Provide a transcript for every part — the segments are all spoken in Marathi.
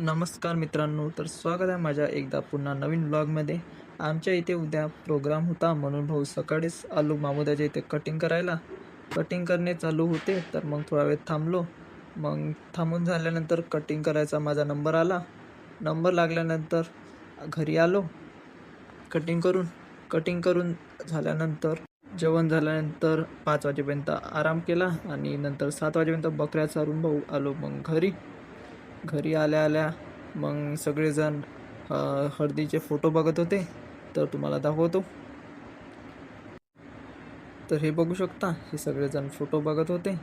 नमस्कार मित्रांनो तर स्वागत आहे माझ्या एकदा पुन्हा नवीन ब्लॉगमध्ये आमच्या इथे उद्या प्रोग्राम होता म्हणून भाऊ सकाळीच आलो मामुद्याच्या इथे कटिंग करायला. कटिंग करणे चालू होते तर मग थोडा वेळ थांबलो. मग थांबून झाल्यानंतर कटिंग करायचा माझा नंबर आला. नंबर लागल्यानंतर घरी आलो. कटिंग करून कटिंग करून झाल्यानंतर जेवण झाल्यानंतर पाच वाजेपर्यंत आराम केला आणि नंतर सात वाजेपर्यंत बकऱ्या चारून भाऊ आलो मग घरी. घरी आल्या आल्या मग सगळेजण हळदीचे फोटो बघत होते तर तुम्हाला दाखवतो. तर हे बघू शकता हे सगळेजण फोटो बघत होते.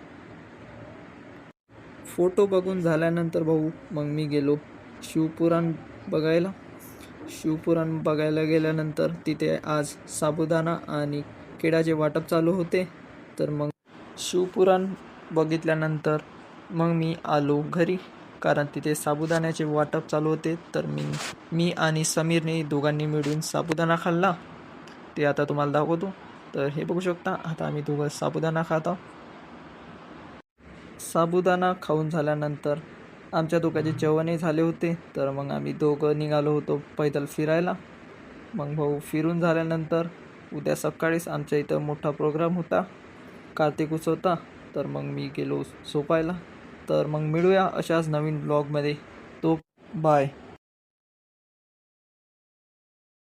फोटो बघून झाल्यानंतर भाऊ मग मी गेलो शिवपुराण बघायला. शिवपुराण बघायला गेल्यानंतर तिथे आज साबुदाणा आणि केळाचे वाटप चालू होते. तर मग शिवपुराण बघितल्यानंतर मग मी आलो घरी. कारण तिथे साबुदाण्याचे वाटप चालू होते. तर मी मी आणि समीरने दोघांनी मिळून साबुदाणा खाल्ला. ते आता तुम्हाला दाखवतो. तर हे बघू शकता आता आम्ही दोघं साबुदाणा खात आहोत. साबुदाणा खाऊन झाल्यानंतर आमच्या दोघांचे जेवणही झाले होते. तर मग आम्ही दोघं निघालो होतो पैदल फिरायला. मग भाऊ फिरून झाल्यानंतर उद्या सकाळीच आमच्या इथं मोठा प्रोग्राम होता. कार्तिक होता. तर मग मी गेलो सोपायला तर मग मिळूया अशाच नवीन ब्लॉगमध्ये तो बाय.